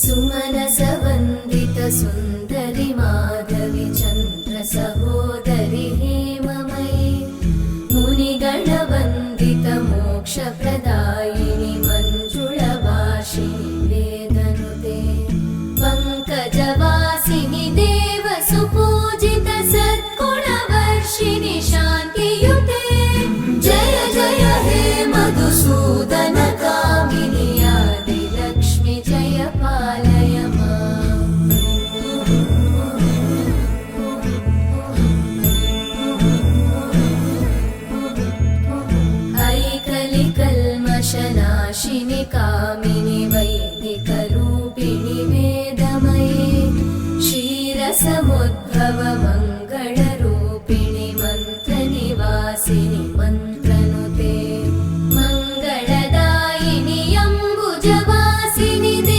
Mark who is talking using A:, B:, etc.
A: सुमनसवन्दित सुन्दरि माधवि Chandra सहोदरि हेममयि मुनिगणवन्दित मोक्षप्रदायिनि मञ्जुळभाषिणि वेदनुते पङ्कजवासिनि जनाशिनि कामिनि वैदिकरूपिणि वेदमये क्षीरसमुद्भवमङ्गलरूपिणि मन्त्रनिवासिनि।